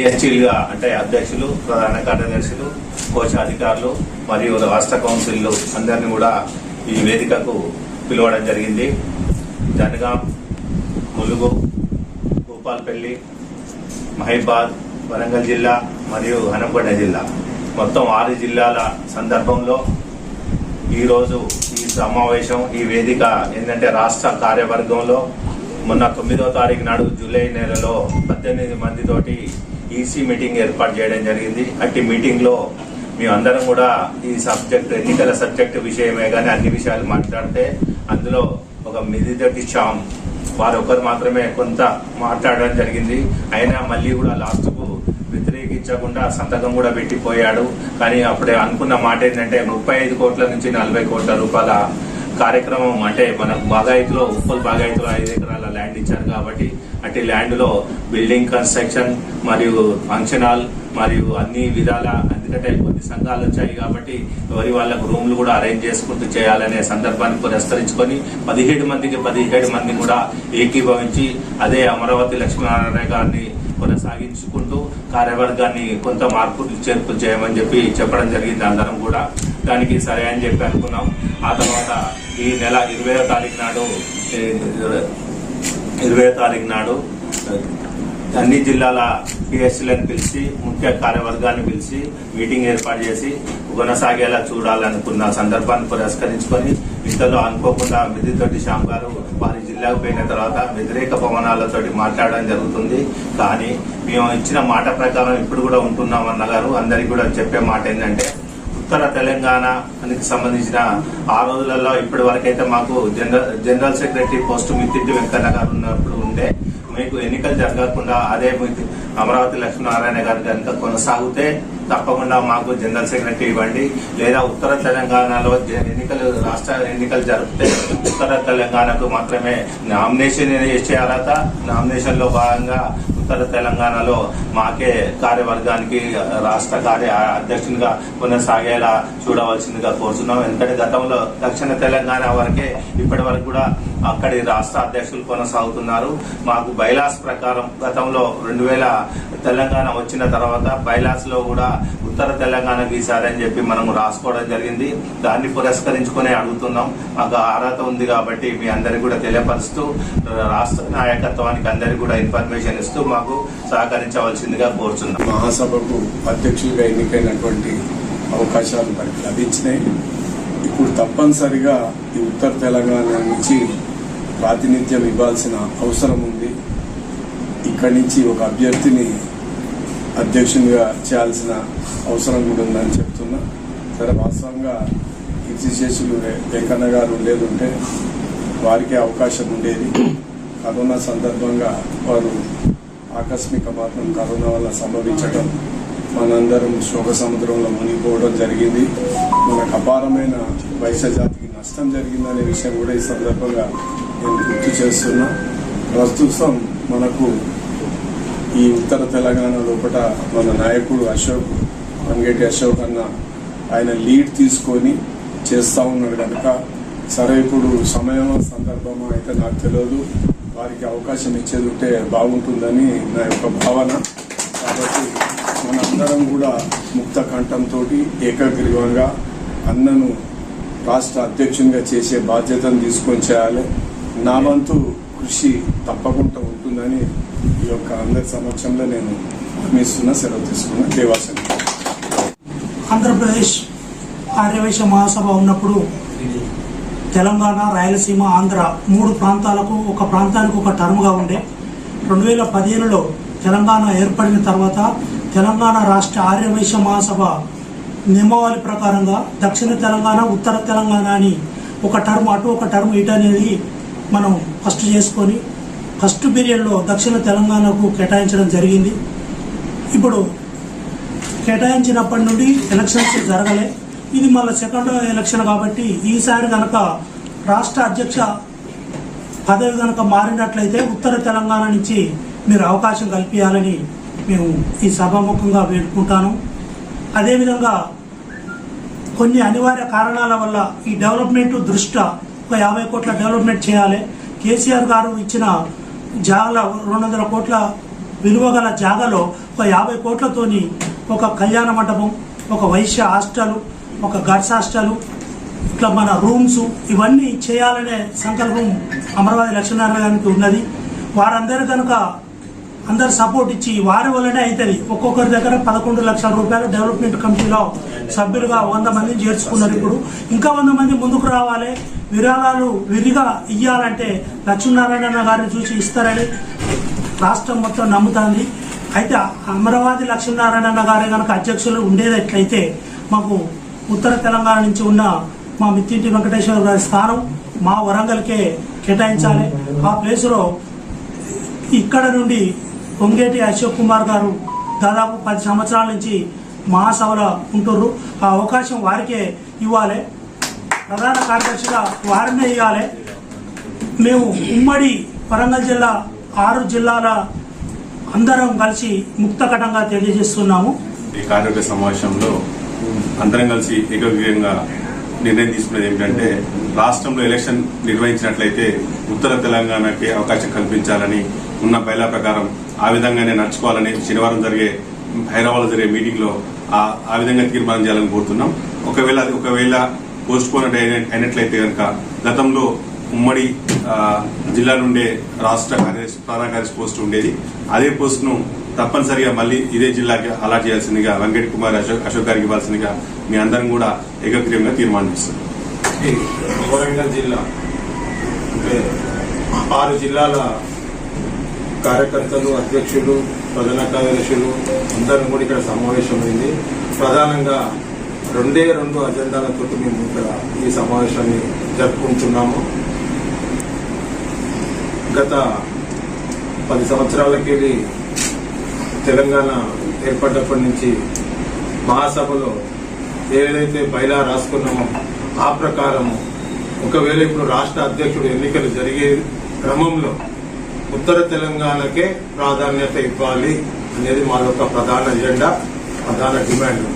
పిహెచ్ఈలుగా అంటే అధ్యక్షులు ప్రధాన కార్యదర్శులు కోశాధికారులు మరియు రాష్ట్ర కౌన్సిల్లు అందరినీ కూడా ఈ వేదికకు పిలవడం జరిగింది. జనగాం ములుగు భూపాల్పల్లి మహిబాద్ వరంగల్ జిల్లా మరియు హనంకొండ జిల్లా. మొత్తం ఆరు జిల్లాల సందర్భంలో ఈరోజు ఈ సమావేశం ఈ వేదిక ఏంటంటే రాష్ట్ర కార్యవర్గంలో. మొన్న తొమ్మిదో తారీఖు నాడు జూలై నెలలో పద్దెనిమిది మందితోటి ఈసీ మీటింగ్ ఏర్పాటు చేయడం జరిగింది. అట్టి మీటింగ్లో కూడా ఈ సబ్జెక్ట్ ఎన్నికల సబ్జెక్ట్ విషయమే కానీ అన్ని విషయాలు మాట్లాడితే అందులో ఒక మిదిదటి చామ్ వారు ఒకరు మాత్రమే కొంత మాట్లాడడం జరిగింది. అయినా మళ్ళీ కూడా లాస్ట్కు వ్యతిరేకించకుండా సంతకం కూడా పెట్టిపోయాడు. కానీ అప్పుడే అనుకున్న మాట ఏంటంటే ముప్పై ఐదు కోట్ల నుంచి నలభై కోట్ల రూపాయల కార్యక్రమం అంటే మనకు బాగాయతులో ఉప్పల్ బాగాయతులో ఐదు ఎకరాల ల్యాండ్ ఇచ్చారు కాబట్టి అట్టి ల్యాండ్లో బిల్డింగ్ కన్స్ట్రక్షన్ మరియు ఫంక్షన్ హాల్ మరియు అన్ని విధాల ఎందుకంటే కొన్ని సంఘాలు వచ్చాయి కాబట్టి ఎవరి వాళ్ళకు రూమ్లు కూడా అరేంజ్ చేసుకుంటూ చేయాలనే సందర్భాన్ని పురస్కరించుకొని పదిహేడు మందికి పదిహేడు మంది కూడా ఏకీభవించి అదే అమరావతి లక్ష్మీనారాయణ గారిని కొనసాగించుకుంటూ కార్యవర్గాన్ని కొంత మార్పులు చేర్పులు చేయమని చెప్పి చెప్పడం జరిగింది అందరం కూడా. దానికి సరే అని చెప్పి అనుకున్నాం. ఆ తర్వాత ఈ నెల ఇరవయో తారీఖు నాడు ఇరవై తారీఖు నాడు అన్ని జిల్లాల పిఎస్సీలను పిలిచి ముఖ్య కార్యవర్గాన్ని పిలిచి మీటింగ్ ఏర్పాటు చేసి కొనసాగేలా చూడాలనుకున్న సందర్భాన్ని పురస్కరించుకొని ఇంతలో అనుకోకుండా మిదితోటి శ్యామ్ గారు వారి జిల్లాకు పోయిన తర్వాత వ్యతిరేక పవనాలతోటి మాట్లాడడం జరుగుతుంది. కానీ మేము ఇచ్చిన మాట ప్రకారం ఇప్పుడు కూడా ఉంటున్నాం అన్నగారు అందరికీ కూడా చెప్పే మాట ఏంటంటే ఉత్తర తెలంగాణకి సంబంధించిన ఆ రోజులలో ఇప్పటి వరకైతే మాకు general general secretary post Mittinti Venkanna గారు ఉన్నప్పుడు ఉండే మీకు ఎన్నికలు జరగకుండా అదే అమరావతి లక్ష్మీనారాయణ గారు కనుక కొనసాగితే తప్పకుండా మాకు జనరల్ సెక్రటరీ ఇవ్వండి. లేదా ఉత్తర తెలంగాణలో ఎన్నికలు రాష్ట్ర ఎన్నికలు జరిపితే ఉత్తర తెలంగాణకు మాత్రమే నామినేషన్ చేసే అర్హత నామినేషన్లో భాగంగా ఉత్తర తెలంగాణలో మాకే కార్యవర్గానికి రాష్ట్ర కార్య అధ్యక్షునిగా కొనసాగేలా చూడవలసిందిగా కోరుతున్నాం. ఎందుకంటే గతంలో దక్షిణ తెలంగాణ వరకే ఇప్పటి వరకు కూడా అక్కడి రాష్ట్ర అధ్యక్షులు కొనసాగుతున్నారు. మాకు బైలాస్ ప్రకారం గతంలో రెండు వేల తెలంగాణ వచ్చిన తర్వాత బైలాస్లో కూడా ఉత్తర తెలంగాణ గీసారని చెప్పి మనం రాసుకోవడం జరిగింది. దాన్ని పురస్కరించుకునే అడుగుతున్నాం. మాకు అర్హత ఉంది కాబట్టి మీ అందరికి కూడా తెలియపరుస్తూ రాష్ట్ర నాయకత్వానికి అందరికి కూడా ఇన్ఫర్మేషన్ ఇస్తూ మాకు సహకరించవలసిందిగా కోరుచున్నాం. మహాసభకు అధ్యక్షులుగా ఎన్నికైనటువంటి అవకాశాలు మనకి లభించినాయి. ఇప్పుడు తప్పనిసరిగా ఈ ఉత్తర తెలంగాణ నుంచి ప్రాతినిధ్యం ఇవ్వాల్సిన అవసరం ఉంది. ఇక్కడి నుంచి ఒక అభ్యర్థిని అధ్యక్షునిగా చేయాల్సిన అవసరం కూడా ఉందని చెప్తున్నా. సరే వాస్తవంగా కీర్తిశేషులు వెంకన్న గారు ఉండేది వారికే వారికి అవకాశం ఉండేది. కరోనా సందర్భంగా వారు ఆకస్మిక మాత్రం కరోనా వల్ల సంభవించడం మనందరం శోక సముద్రంలో మునిగిపోవడం జరిగింది. మనకు అపారమైన వైశ్య జాతికి నష్టం జరిగిందనే విషయం కూడా ఈ సందర్భంగా నేను గుర్తు చేస్తున్నా. ప్రస్తుతం మనకు ఈ ఉత్తర తెలంగాణ లోపల మన నాయకుడు అశోక్ వంగేటి అశోక్ అన్న ఆయన లీడ్ తీసుకొని చేస్తా ఉన్నాడు కనుక సరే ఇప్పుడు సమయం సందర్భమా అయితే నాకు తెలియదు. వారికి అవకాశం ఇచ్చేది ఉంటే బాగుంటుందని నా యొక్క భావన. కాబట్టి మనందరం కూడా ముక్త కంఠంతో ఏకగ్రీవంగా అన్నను రాష్ట్ర అధ్యక్షునిగా చేసే బాధ్యతను తీసుకొని చేయాలి. నా వంతు కృషి తప్పకుండా ఉంటుందని ఈ యొక్క అందరి సమక్షంలో నేను హామీస్తున్నా సెలవు తీసుకున్న. దేవాసన ఆంధ్రప్రదేశ్ ఆర్యవైశ్య మహాసభ ఉన్నప్పుడు తెలంగాణ రాయలసీమ ఆంధ్ర మూడు ప్రాంతాలకు ఒక ప్రాంతానికి ఒక టర్మ్గా ఉండే. రెండు వేల పదిహేనులో తెలంగాణ ఏర్పడిన తర్వాత తెలంగాణ రాష్ట్ర ఆర్యవైశ్య మహాసభ నియమావళి ప్రకారంగా దక్షిణ తెలంగాణ ఉత్తర తెలంగాణ అని ఒక టర్మ్ అటు ఒక టర్మ్ ఇటు అనేది మనం ఫస్ట్ చేసుకొని ఫస్ట్ పీరియడ్లో దక్షిణ తెలంగాణకు కేటాయించడం జరిగింది. ఇప్పుడు కేటాయించినప్పటి నుండి ఎలక్షన్స్ జరగలే. ఇది మళ్ళీ సెకండ్ ఎలక్షన్ కాబట్టి ఈసారి కనుక రాష్ట్ర అధ్యక్ష పదవి కనుక మారినట్లయితే ఉత్తర తెలంగాణ నుంచి మీరు అవకాశం కల్పించాలని మేము ఈ సభాముఖంగా వేడుకుంటాను. అదేవిధంగా కొన్ని అనివార్య కారణాల వల్ల ఈ డెవలప్మెంట్ దృష్ట్యా ఒక యాభై కోట్ల డెవలప్మెంట్ చేయాలి. కేసీఆర్ గారు ఇచ్చిన జాగల రెండు వందల కోట్ల విలువ గల జాగలో ఒక యాభై కోట్లతోని ఒక కళ్యాణ మండపం ఒక వైశ్య హాస్టల్ ఒక గడ్స్ హాస్టల్ ఇట్లా మన రూమ్స్ ఇవన్నీ చేయాలనే సంకల్పం అమరావతి లక్ష్మీనారాయణ గారికి ఉన్నది. వారందరూ కనుక అందరు సపోర్ట్ ఇచ్చి వారి వల్లనే అవుతుంది ఒక్కొక్కరి దగ్గర పదకొండు లక్షల రూపాయలు డెవలప్మెంట్ కమిటీలో సభ్యులుగా వంద మందిని చేర్చుకున్నారు ఇప్పుడు. ఇంకా వంద మంది ముందుకు రావాలి. విరాళాలు విరిగా ఇయ్యాలంటే లక్ష్మీనారాయణ గారిని చూసి ఇస్తారని రాష్ట్రం మొత్తం నమ్ముతుంది. అయితే అమరావతి లక్ష్మీనారాయణ గారు కనుక అధ్యక్షులు ఉండేటట్లయితే మాకు ఉత్తర తెలంగాణ నుంచి ఉన్న మా మిత్తింటి వెంకటేశ్వర గారి స్థానం మా వరంగల్కే కేటాయించాలి. ఆ ప్లేసులో ఇక్కడ నుండి పొంగేటి అశోక్ కుమార్ గారు దాదాపు పది సంవత్సరాల నుంచి మహాసభలో ఉంటుర్రు. ఆ అవకాశం వారికే ఇవ్వాలి. ప్రధాన కార్యదర్శిగా వారినే ఇవ్వాలి. మేము ఉమ్మడి వరంగల్ జిల్లా ఆరు జిల్లాల అందరం కలిసి ముక్తకటంగా తెలియజేస్తున్నాము. ఈ కార్యవర్గ సమావేశంలో అందరం కలిసి ఏకగ్రీయంగా నిర్ణయం తీసుకున్నది ఏమిటంటే రాష్ట్రంలో ఎలక్షన్ నిర్వహించినట్లయితే ఉత్తర తెలంగాణకి అవకాశం కల్పించాలని ఉన్న బయలా ప్రకారం ఆ విధంగానే నడుచుకోవాలని శనివారం జరిగే హైదరాబాద్ జరిగే మీటింగ్లో ఆ ఆ విధంగా తీర్మానం చేయాలని కోరుతున్నాం. ఒకవేళ అది ఒకవేళ పోస్ట్ అయినట్లయితే కనుక గతంలో ఉమ్మడి జిల్లా నుండే రాష్ట్ర కార్యదర్శి ప్రధాన కార్యదర్శి పోస్ట్ ఉండేది. అదే పోస్ట్ను తప్పనిసరిగా మళ్ళీ ఇదే జిల్లాకి అలాట్ చేయాల్సిందిగా వెంకట కుమార్ అశోక్ అశోక్ గారికి ఇవ్వాల్సిందిగా మీ అందరం కూడా ఏకగ్రీయంగా తీర్మానిస్తుంది వరంగల్ జిల్లా అంటే ఆరు జిల్లాల కార్యకర్తలు అధ్యక్షులు ప్రధాన కార్యదర్శులు అందరం కూడా ఇక్కడ సమావేశమైంది. ప్రధానంగా రెండే రెండు అజెండాలతో మేము ఇక్కడ ఈ సమావేశాన్ని జరుపుకుంటున్నాము. గత పది సంవత్సరాలకెళ్ళి తెలంగాణ ఏర్పడ్డప్పటి నుంచి మహాసభలో ఏదైతే బయలా రాసుకున్నామో ఆ ప్రకారము ఒకవేళ ఇప్పుడు రాష్ట్ర అధ్యక్షుడు ఎన్నికలు జరిగే క్రమంలో ఉత్తర తెలంగాణకే ప్రాధాన్యత ఇవ్వాలి అనేది మా యొక్క ప్రధాన ఎజెండా ప్రధాన డిమాండ్.